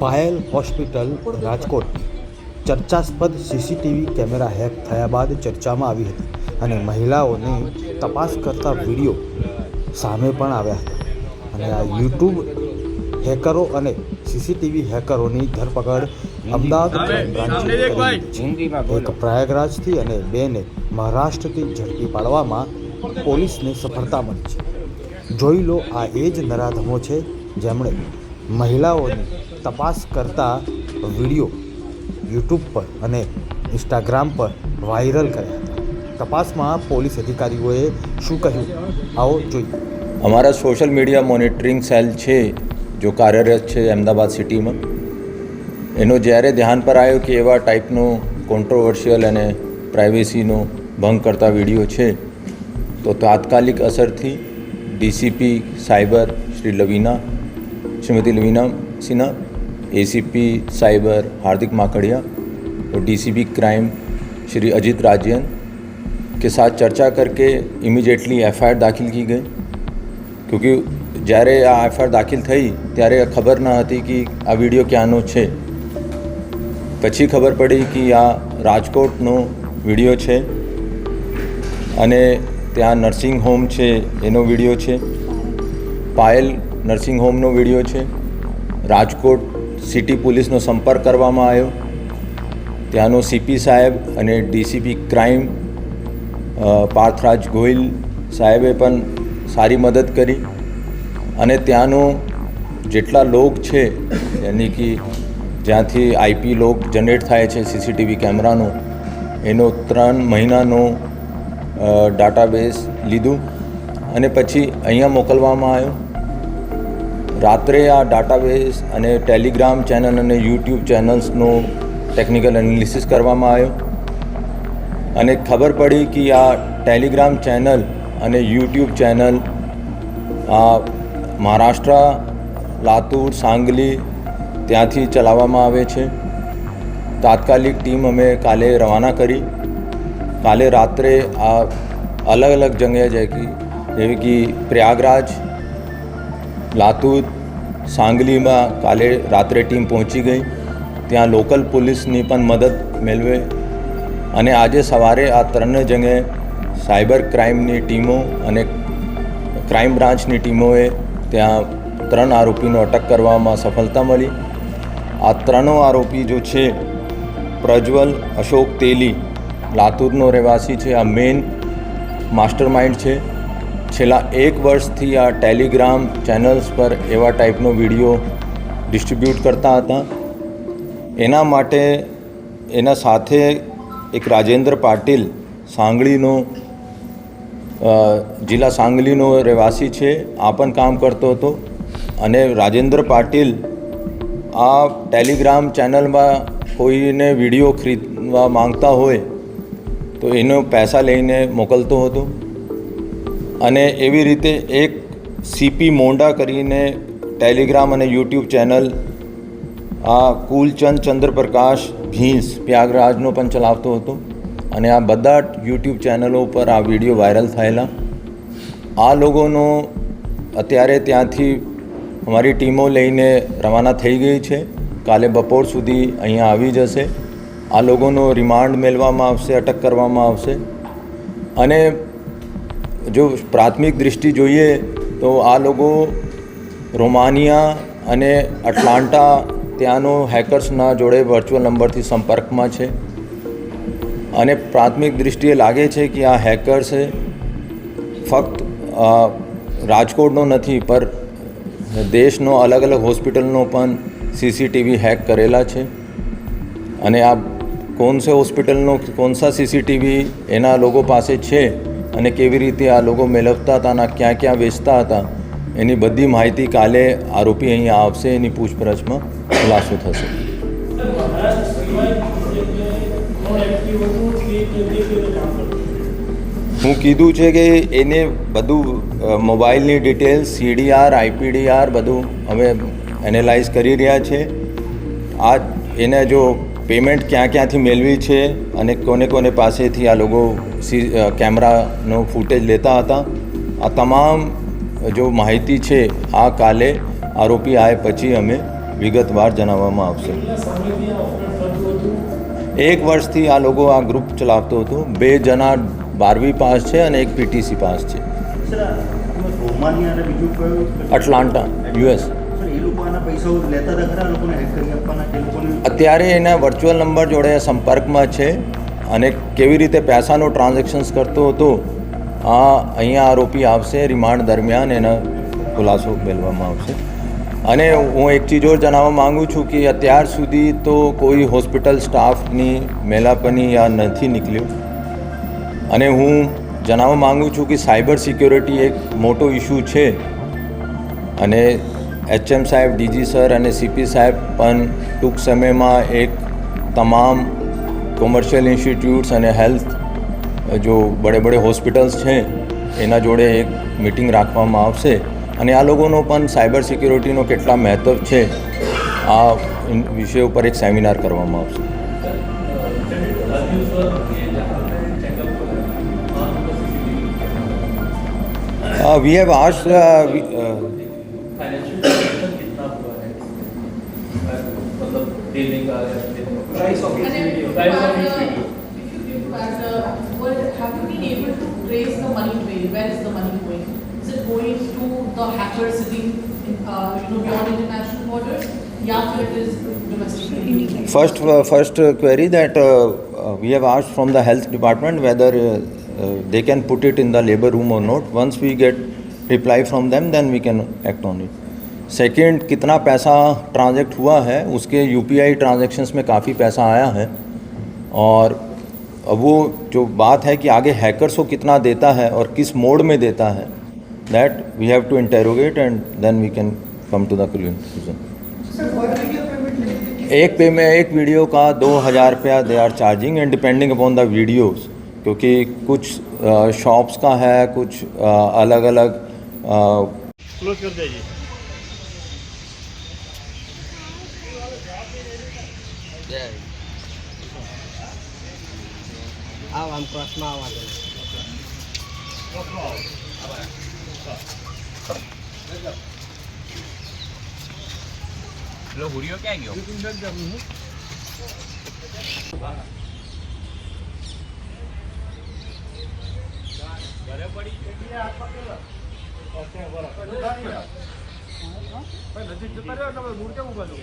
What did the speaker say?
Payal hospital Rajkot. ચર્ચાસ્પદ CCTV camera hack થયા બાદ ચર્ચામાં આવી હતી અને મહિલાઓની તપાસ કરતા વીડિયો સામે પણ આવ્યા હતા. અને આ યુટ્યુબ હેકરો અને સીસીટીવી હેકરોની ધરપકડ અમદાવાદ એક પ્રયાગરાજથી અને બેને મહારાષ્ટ્રથી ઝડપી પાડવામાં પોલીસને સફળતા મળી છે. જોઈ લો આ એ જ નરાધમો છે જેમણે મહિલાઓની તપાસ કરતા વીડિયો યુટ્યુબ પર અને ઇન્સ્ટાગ્રામ પર વાયરલ કર્યા હતા. તપાસમાં પોલીસ અધિકારીઓએ શું કહ્યું? આવો જોઈએ. અમારા સોશિયલ મીડિયા મોનિટરિંગ સેલ છે, જો કાર્યરત છે અમદાવાદ સિટીમાં. એનો જ્યારે ધ્યાન પર આવ્યો કે એવા ટાઈપનો કોન્ટ્રોવર્શિયલ અને પ્રાઇવેસીનો ભંગ કરતા વીડિયો છે, તો તાત્કાલિક અસરથી DCP cyber Shri Lavina Shrimati Lavina Sinha ACP cyber Hardik Makadiya और डीसीपी શ્રી અજિત अजीत કે સાથ ચર્ચા चर्चा करके ઇમિડિયેટલી એફઆઈઆર દાખલ કી ગઈ ક્યોંકિ જ્યારે આ એફઆઈઆર દાખિલ થઈ ત્યારે ખબર ન હતી કે આ વીડિયો ક્યાંનો છે પછી ખબર પડી કે આ રાજકોટનો વીડિયો છે અને ત્યાં નર્સિંગ હોમ છે એનો વીડિયો છે પાયલ નર્સિંગ હોમનો વીડિયો છે. રાજકોટ સિટી પોલીસનો સંપર્ક કરવામાં આવ્યો. ત્યાંનો સીપી સાહેબ અને ડીસીપી ક્રાઇમ પાર્થરાજ ગોહિલ સાહેબે પણ સારી મદદ કરી. અને ત્યાંનો જેટલા લોક છે, યાની કે જ્યાંથી આઈપી લોક જનરેટ થાય છે સીસીટીવી કેમેરાનો, એનો ત્રણ મહિનાનો ડાટાબેઝ લીધું. અને પછી અહીંયા મોકલવામાં આવ્યો. રાત્રે આ ડાટાબેઝ અને ટેલિગ્રામ ચેનલ અને યુટ્યુબ ચેનલ્સનો ટેકનિકલ એનાલિસિસ કરવામાં આવ્યો. અને ખબર પડી કે આ ટેલિગ્રામ ચેનલ અને યુટ્યુબ ચેનલ આ મહારાષ્ટ્ર, લાતુર, સાંગલી ત્યાંથી ચલાવવામાં આવે છે. તાત્કાલિક ટીમ અમે કાલે રવાના કરી. કાલે રાત્રે આ અલગ અલગ જગ્યાએ જાય કે જેવી કે પ્રયાગરાજ લાતુર સાંગલીમાં કાલે રાત્રે ટીમ પહોંચી ગઈ. ત્યાં લોકલ પોલીસની પણ મદદ મેળવે. અને આજે સવારે આ ત્રણ જગ્યાએ સાયબર ક્રાઇમની ટીમો અને ક્રાઇમ બ્રાન્ચની ટીમોએ ત્યાં ત્રણ આરોપીનો અટક કરવામાં સફળતા મળી. આ ત્રણો આરોપી જો છે, પ્રજ્વલ, અશોક તેલી, લાતુરનો રહેવાસી છે. આ મેઇન માસ્ટર માઇન્ડ છે. છેલ્લા એક વર્ષથી આ ટેલિગ્રામ ચેનલ્સ પર એવા ટાઈપનો વીડિયો ડિસ્ટ્રીબ્યુટ કરતા હતા. એના માટે એના સાથે એક રાજેન્દ્ર પાટીલ સાંગળીનો જિલ્લા સાંગલીનો રહેવાસી છે, આ પણ કામ કરતો હતો. અને રાજેન્દ્ર પાટીલ આ ટેલિગ્રામ ચેનલમાં કોઈને વીડિયો ખરીદવા માંગતા હોય તો એનો પૈસા લઈને મોકલતો હતો. અને એવી રીતે એક સીપી મોંડા કરીને ટેલિગ્રામ અને યુટ્યુબ ચેનલ, આ કુલચંદ ચંદ્રપ્રકાશ ભીંસ પ્રયાગરાજનો પણ ચલાવતો હતો અને આ બધા યુટ્યુબ ચેનલો ઉપર આ વીડિયો વાયરલ થયેલા. આ લોકોનો અત્યારે ત્યાંથી અમારી ટીમો લઈને રવાના થઈ ગઈ છે. કાલે બપોર સુધી અહીંયા આવી જશે. આ લોકોનો રિમાન્ડ મેળવવામાં આવશે, અટક કરવામાં આવશે. અને જો પ્રાથમિક દૃષ્ટિ જોઈએ તો આ લોકો રોમાનિયા અને અટલાન્ટા ત્યાંનો હેકર્સના જોડે વર્ચ્યુઅલ નંબરથી સંપર્કમાં છે. અને પ્રાથમિક દૃષ્ટિએ લાગે છે કે આ હેકર્સે ફક્ત રાજકોટનો નથી, પર દેશનો અલગ અલગ હોસ્પિટલનો પણ સીસીટીવી હેક કરેલા છે. અને આ કોણ સે હોસ્પિટલનો કોણ સા સીસીટીવી એના લોકો પાસે છે? અને કેવી રીતે આ લોકો મેળવતા હતા અને ક્યાં ક્યાં વેચતા હતા, એની બધી માહિતી કાલે આરોપી અહીંયા આવશે, એની પૂછપરછમાં ખુલાસો થશે. હું કીધું છે કે એને બધું મોબાઈલની ડિટેલ્સ સીડીઆર આઈપીડીઆર બધું અમે એનાલાઇઝ કરી રહ્યા છે. આ, એને જો પેમેન્ટ ક્યાં ક્યાંથી મેળવી છે અને કોને કોને પાસેથી આ લોકો સી કેમેરાનો ફૂટેજ લેતા હતા? આ તમામ જો માહિતી છે આ કાલે આરોપી આવે પછી અમે વિગતવાર જણાવવામાં આવશે. એક વર્ષથી આ લોકો આ ગ્રુપ ચલાવતો હતો. બે જણા બારમી પાસ છે અને એક પીટીસી પાસ છે. અટલાન્ટા યુએસ અત્યારે એના વર્ચ્યુઅલ નંબર જોડે સંપર્કમાં છે અને કેવી રીતે પૈસાનું ટ્રાન્ઝેક્શન્સ કરતો હતો, આ અહીંયા આરોપી આવશે રિમાન્ડ દરમિયાન એનો ખુલાસો મેળવવામાં આવશે. અને હું એક ચીજ ઓર જણાવવા માગું છું કે અત્યાર સુધી તો કોઈ હોસ્પિટલ સ્ટાફની મેલાપની આ નથી નીકળ્યું. અને હું જણાવવા માગું છું કે સાયબર સિક્યોરિટી એક મોટો ઇશ્યુ છે. અને એચએમ સાહેબ ડીજી સર અને સીપી સાહેબ પણ ટૂંક સમયમાં એક તમામ કોમર્શિયલ ઇન્સ્ટિટ્યૂટ્સ અને હેલ્થ જો બડે બડે હોસ્પિટલ્સ છે એના જોડે એક મિટિંગ રાખવામાં આવશે. અને આ લોકોનો પણ સાયબર સિક્યોરિટીનો કેટલા મહત્ત્વ છે આ વિષય ઉપર એક સેમિનાર કરવામાં આવશે. We have have Price of each video. if you Price are, of each video. If you give as a, well, have you been able to trace the money trail? Where is the money going? Is it going to the hacker sitting, in, uh, you know, beyond international borders? Yeah, it is domestically. First, uh, first uh, query that uh, uh, we have asked from the health department whether uh, uh, they can put it in the labor room or not. Once we get reply from them, then we can act on it. Second कितना पैसा ट्रांजेक्ट हुआ है, उसके U P I transactions में काफ़ी पैसा आया है। और वो जो बात है कि आगे हैकर्स को कितना देता है और किस मोड में देता है that we have to interrogate and then we can come to the एक पे में एक वीडियो का दो हज़ार रुपया दे are charging and depending upon the videos क्योंकि कुछ शॉप्स का है, कुछ अलग अलग क्लोज कर दीजिए। આવ આમ ક્રોસમાં આવવા પેલો હુરિયો ક્યાં ગયો ઘરે પડી નજીક જતા રહ્યો તમે દૂર કેવું બાજુ